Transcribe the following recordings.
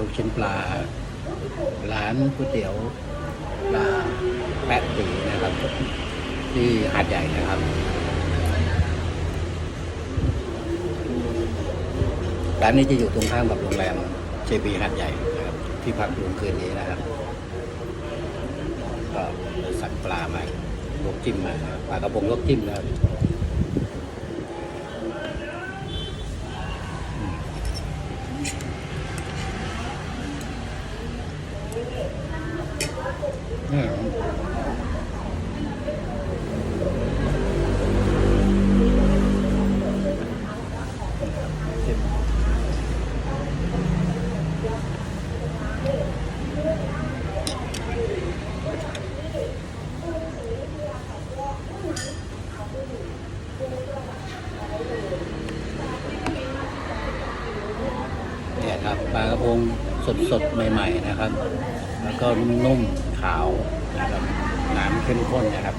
ลูกชิ้นปลา ร้านก๋วยเตี๋ยวปลาแปะตีนะครับ ที่หาดใหญ่นะครับร้านนี้จะอยู่ตรงข้ามกับโรงแรมเจบีหาดใหญ่นะครับ ที่พักรวมคืนนี้นะครับ ก็สั่งปลามาลวกจิ้มมาปลากระพงลวกจิ้มนะครับ hiểu đẹp thật ba สดๆ ใหม่ ๆ นะครับ แล้วก็นุ่มๆขาวนะครับน้ำเข้มข้นนะครับ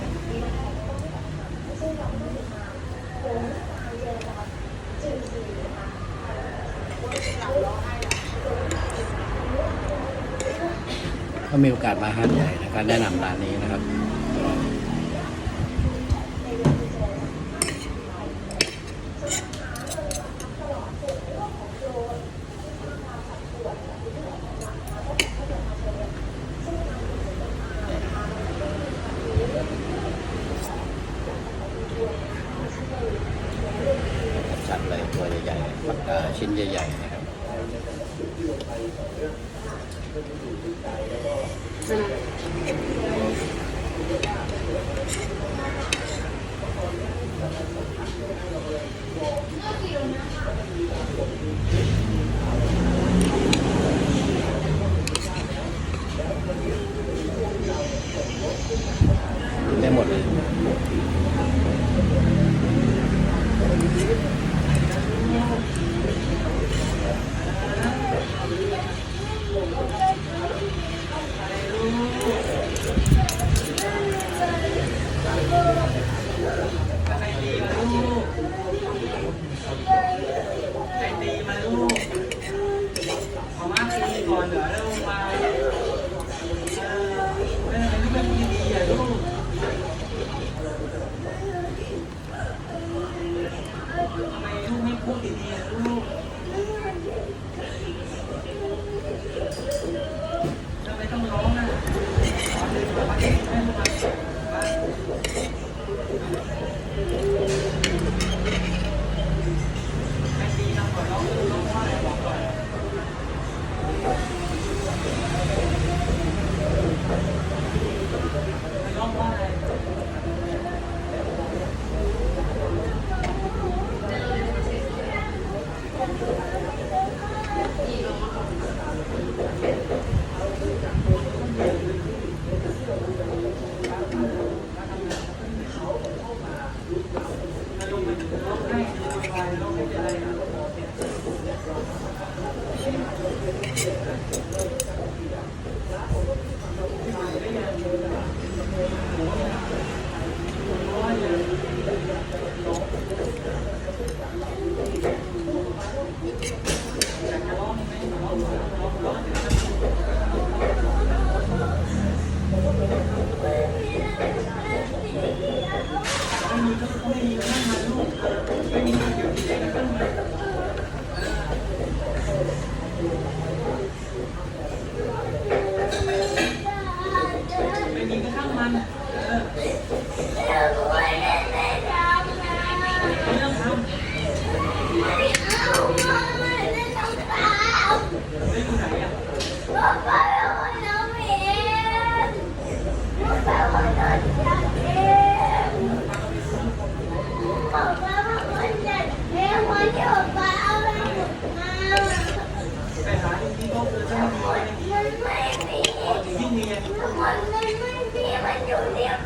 ถ้ามีโอกาสมาห้าดใหญ่นะครับแนะนำร้านนี้นะครับ ชัตว์เลยตัวใหญ่ๆปักเอ่อชิ้นใหญ่ๆนะครับได้หมดเลย มันไม่มี 有什？